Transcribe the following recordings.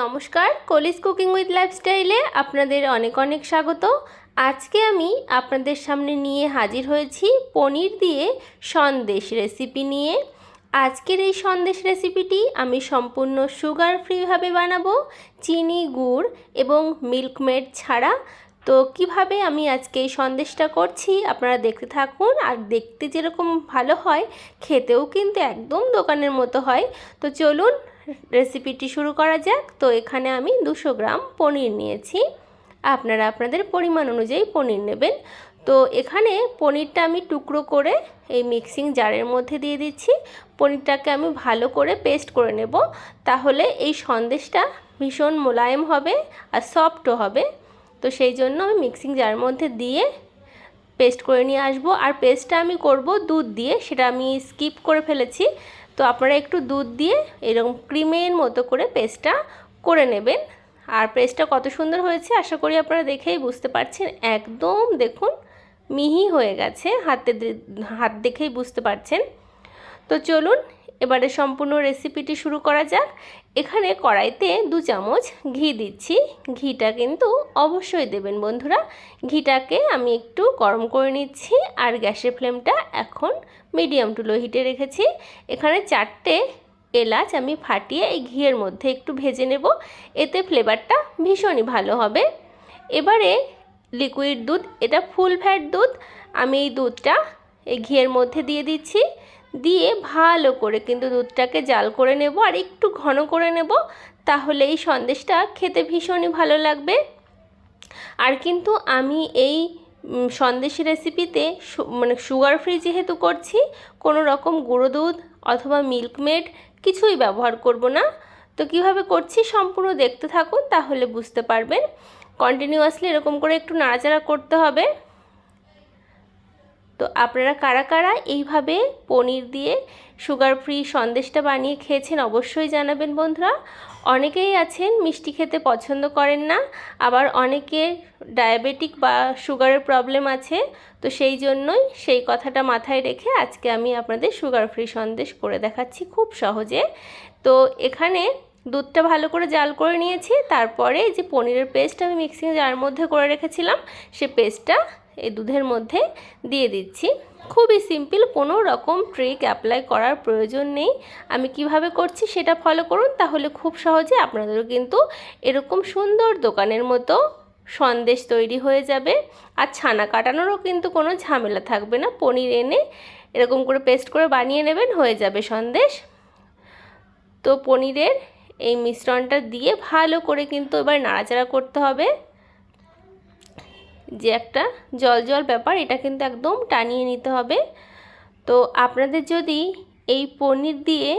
নমস্কার, কলিস cooking with লাইফস্টাইলে আপনাদের অনেক অনেক স্বাগত। আজকে আমি আপনাদের সামনে নিয়ে হাজির হয়েছি পনির দিয়ে সন্দেশ রেসিপি নিয়ে। আজকের এই সন্দেশ রেসিপিটি আমি সম্পূর্ণ সুগার ফ্রিভাবে বানাবো, চিনি, গুড় এবং মিল্কমেড ছাড়া। তো কীভাবে আমি আজকে এই সন্দেশটা করছি আপনারা দেখতে থাকুন, আর দেখতে যেরকম ভালো হয়, খেতেও কিন্তু একদম দোকানের মতো হয়। তো চলুন রেসিপিটি শুরু করা যাক। তো এখানে আমি দুশো গ্রাম পনির নিয়েছি। আপনারা আপনাদের পরিমাণ অনুযায়ী পনির নেবেন। তো এখানে পনিরটা আমি টুকরো করে এই মিক্সিং জারের মধ্যে দিয়ে দিচ্ছি। পনিরটাকে আমি ভালো করে পেস্ট করে নেব। তাহলে এই সন্দেশটা ভীষণ মোলায়েম হবে আর সফটও হবে। তো সেই জন্য আমি মিক্সিং জারের মধ্যে দিয়ে পেস্ট করে নিয়ে আসব। আর পেস্টটা আমি করব দুধ দিয়ে। সেটা আমি স্কিপ করে ফেলেছি। তো আপনারা একটু দুধ দিয়ে এরকম ক্রিমের মতো করে পেস্টটা করে নেবেন। আর পেস্টটা কত সুন্দর হয়েছে আশা করি আপনারা দেখেই বুঝতে পারছেন। একদম দেখুন মিহি হয়ে গেছে, হাতে হাত দেখেই বুঝতে পারছেন। তো চলুন এবারে সম্পূর্ণ রেসিপিটি শুরু করা যাক। এখানে কড়াইতে দু চামচ ঘি দিচ্ছি। ঘিটা কিন্তু অবশ্যই দেবেন বন্ধুরা। ঘিটাকে আমি একটু গরম করে নিচ্ছি আর গ্যাসের ফ্লেমটা এখন মিডিয়াম টু লো হিটে রেখেছি। এখানে চারটে এলাচ আমি ফাটিয়ে এই ঘিয়ের মধ্যে একটু ভেজে নেব। এতে ফ্লেভারটা ভীষণই ভালো হবে। এবারে লিকুইড দুধ, এটা ফুল ফ্যাট দুধ। আমি এই দুধটা এই ঘিয়ের মধ্যে দিয়ে দিচ্ছি। দিয়ে ভালো করে কিন্তু দুধটাকে জাল করে নেব আর একটু ঘন করে নেব, তাহলে এই সন্দেশটা খেতে ভীষণই ভালো লাগবে। আর কিন্তু আমি এই সন্দেশ রেসিপিতে মানে সুগার ফ্রি যেহেতু করছি, কোনো রকম গুঁড়ো দুধ অথবা মিল্কমেড কিছুই ব্যবহার করব না। তো কীভাবে করছি সম্পূর্ণ দেখতে থাকুন, তাহলে বুঝতে পারবেন। কন্টিনিউয়াসলি এরকম করে একটু নাড়াচাড়া করতে হবে। তো আপনারা কারা কারা এইভাবে পনির দিয়ে সুগার ফ্রি সন্দেশটা বানিয়ে খেয়েছেন অবশ্যই জানাবেন বন্ধুরা। অনেকেই আছেন মিষ্টি খেতে পছন্দ করেন না, আবার অনেকে ডায়াবেটিক বা সুগারের প্রবলেম আছে, তো সেই জন্যই সেই কথাটা মাথায় রেখে আজকে আমি আপনাদের সুগার ফ্রি সন্দেশ করে দেখাচ্ছি খুব সহজে। তো এখানে দুধটা ভালো করে জাল করে নিয়েছি, তারপরে যে পনিরের পেস্ট আমি মিক্সিং জার মধ্যে করে রেখেছিলাম, সে পেস্টটা এই দুধের মধ্যে দিয়ে দিচ্ছি। খুবই সিম্পল, কোনো রকম ট্রিক অ্যাপ্লাই করার প্রয়োজন নেই। আমি কীভাবে করছি সেটা ফলো করুন, তাহলে খুব সহজে আপনাদেরও কিন্তু এরকম সুন্দর দোকানের মতো সন্দেশ তৈরি হয়ে যাবে। আর ছানা কাটানোরও কিন্তু কোনো ঝামেলা থাকবে না, পনির এনে এরকম করে পেস্ট করে বানিয়ে নেবেন, হয়ে যাবে সন্দেশ। তো পনিরের এই মিশ্রণটা দিয়ে ভালো করে কিন্তু এবার নাড়াচাড়া করতে হবে। যে একটা জল জল ব্যাপার, এটা কিন্তু একদম টানিয়ে নিতে হবে। তো আপনাদের যদি এই পনির দিয়ে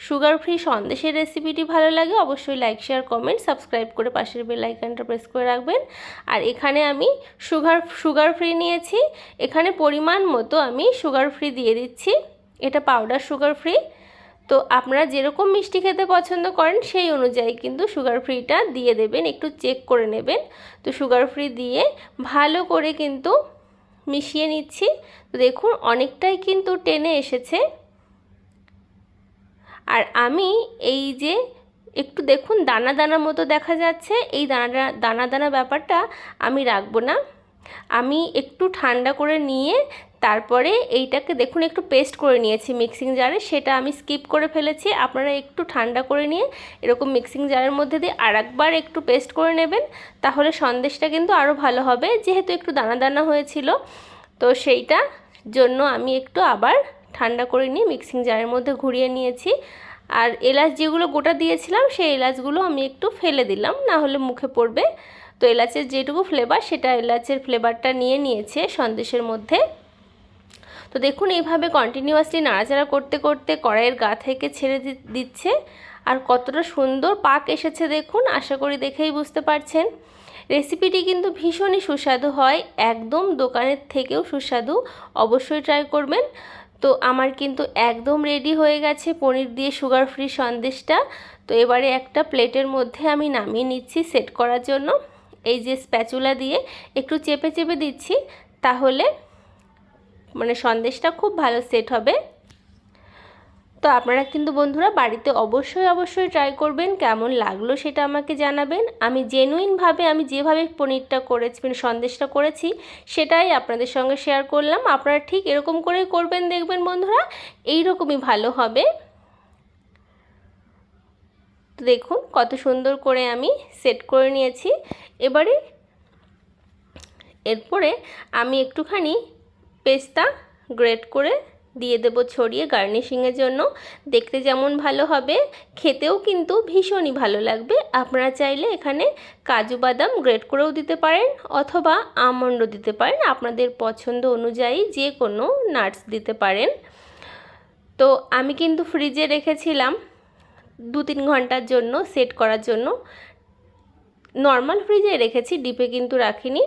সুগার ফ্রি সন্দেশের রেসিপিটি ভালো লাগে, অবশ্যই লাইক শেয়ার কমেন্ট সাবস্ক্রাইব করে পাশের বেল আইকনটা প্রেস করে রাখবেন। আর এখানে আমি সুগার সুগার ফ্রি নিয়েছি। এখানে পরিমাণ মতো আমি সুগার ফ্রি দিয়ে দিচ্ছি। এটা পাউডার সুগার ফ্রি তো আপনারা যেরকম মিষ্টি খেতে পছন্দ করেন সেই অনুযায়ী কিন্তু সুগার ফ্রিটা দিয়ে দেবেন, একটু চেক করে নেবেন। তো সুগার ফ্রি দিয়ে ভালো করে কিন্তু মিশিয়ে নিচ্ছি। তো দেখুন, অনেকটাই কিন্তু টেনে এসেছে। আর আমি এই যে একটু দেখুন, দানা দানা মতো দেখা যাচ্ছে। এই দানা দানা দানা ব্যাপারটা আমি রাখব না। আমি একটু ঠান্ডা করে নিয়ে তারপরে এইটাকে দেখুন, একটু পেস্ট করে নিয়েছি মিক্সিং জারে সেটা আমি স্কিপ করে ফেলেছি। আপনারা একটু ঠান্ডা করে নিয়ে এরকম মিক্সিং জারের মধ্যে দিয়ে আর একবার একটু পেস্ট করে নেবেন। তাহলে সন্দেশটা কিন্তু আরও ভালো হবে। যেহেতু একটু দানা দানা হয়েছিল, তো সেইটা জন্য আমি একটু আবার ঠান্ডা করে নিয়ে মিক্সিং জারের মধ্যে ঘুরিয়ে নিয়েছি। আর এলাচ যেগুলো গোটা দিয়েছিলাম, সেই এলাচগুলো আমি একটু ফেলে দিলাম। না হলে মুখে পড়বে। তো এলাচের যেটুকু ফ্লেভার সেটা এলাচের ফ্লেভারটা নিয়ে নিয়েছে সন্দেশের মধ্যে। তো দেখুন, এইভাবে কন্টিনিউয়াসলি নাড়াচাড়া করতে করতে কড়াইয়ের গা থেকে ছেড়ে দিচ্ছে। আর কতটা সুন্দর পাক এসেছে দেখুন, আশা করি দেখেই বুঝতে পারছেন। রেসিপিটি কিন্তু ভীষণই সুস্বাদু হয়, একদম দোকানের থেকেও সুস্বাদু, অবশ্যই ট্রাই করবেন। তো আমার কিন্তু একদম রেডি হয়ে গেছে পনির দিয়ে সুগার ফ্রি সন্দেশটা। তো এবারে একটা প্লেটের মধ্যে আমি নামিয়ে নিচ্ছি সেট করার জন্য। এই যে স্প্যাচুলা দিয়ে একটু চেপে চেপে দিচ্ছি, তাহলে মানে সন্দেশটা খুব ভালো সেট হবে। তো আপনারা কিন্তু বন্ধুরা বাড়িতে অবশ্যই অবশ্যই ট্রাই করবেন, কেমন লাগল সেটা আমাকে জানাবেন। আমি জেনুইনভাবে আমি যেভাবে পনিরটা করেছি মানে সন্দেশটা করেছি, সেটাই আপনাদের সঙ্গে শেয়ার করলাম। আপনারা ঠিক এরকম করেই করবেন, দেখবেন বন্ধুরা এই রকমই ভালো হবে। তো দেখুন, কত সুন্দর করে আমি সেট করে নিয়েছি। এবারে, এরপরে আমি একটুখানি পেস্তা গ্রেট করে দিয়ে দেবো ছড়িয়ে গার্নিশিংয়ের জন্য। দেখতে যেমন ভালো হবে, খেতেও কিন্তু ভীষণই ভালো লাগবে। আপনারা চাইলে এখানে কাজু বাদাম গ্রেট করেও দিতে পারেন অথবা আমন্ডও দিতে পারেন। আপনাদের পছন্দ অনুযায়ী যে কোনো নাটস দিতে পারেন। তো আমি কিন্তু ফ্রিজে রেখেছিলাম দু তিন ঘণ্টার জন্য, সেট করার জন্য। নর্মাল ফ্রিজে রেখেছি, ডিপে কিন্তু রাখিনি।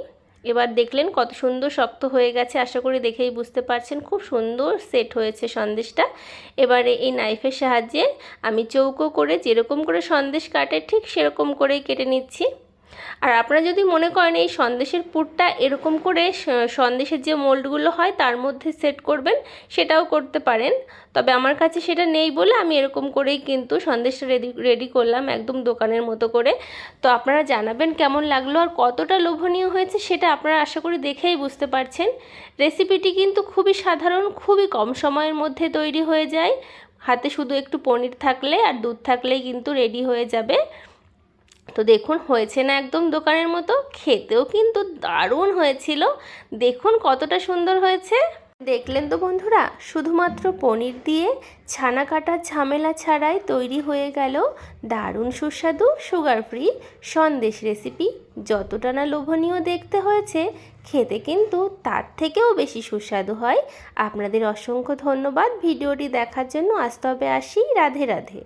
এবার দেখলেন কত সুন্দর শক্ত হয়ে গেছে। আশা করি দেখেই বুঝতে পারছেন। খুব সুন্দর সেট হয়েছে সন্দেশটা। এবারে এই নাইফের সাহায্যে আমি চৌকো করে যেরকম করে সন্দেশ কাটে, ঠিক সেরকম করেই কেটে নিচ্ছি। আর আপনারা যদি মনে করেন এই সন্দেশের পুরটা এরকম করে সন্দেশের যে মোল্ডগুলো হয় তার মধ্যে সেট করবেন, সেটাও করতে পারেন। তবে আমার কাছে সেটা নেই বলে আমি এরকম করেই কিন্তু সন্দেশটা রেডি রেডি করলাম একদম দোকানের মতো করে। তো আপনারা জানাবেন কেমন লাগল আর কতটা লোভনীয় হয়েছে সেটা আপনারা আশা করি দেখেই বুঝতে পারছেন। রেসিপিটি কিন্তু খুবই সাধারণ, খুবই কম সময়ের মধ্যে তৈরি হয়ে যায়। হাতে শুধু একটু পনির থাকলে আর দুধ থাকলেই কিন্তু রেডি হয়ে যাবে। তো দেখুন, হয়েছে না একদম দোকানের মতো? খেতেও কিন্তু দারুণ হয়েছিল। দেখুন কতটা সুন্দর হয়েছে। দেখলেন তো বন্ধুরা, শুধুমাত্র পনির দিয়ে ছানা কাটার ঝামেলা ছাড়াই তৈরি হয়ে গেল দারুণ সুস্বাদু সুগার ফ্রি সন্দেশ রেসিপি যতটা না লোভনীয় দেখতে হয়েছে, খেতে কিন্তু তার থেকেও বেশি সুস্বাদু হয়। আপনাদের অসংখ্য ধন্যবাদ ভিডিওটি দেখার জন্য। আসতে হবে আসি, রাধে রাধে।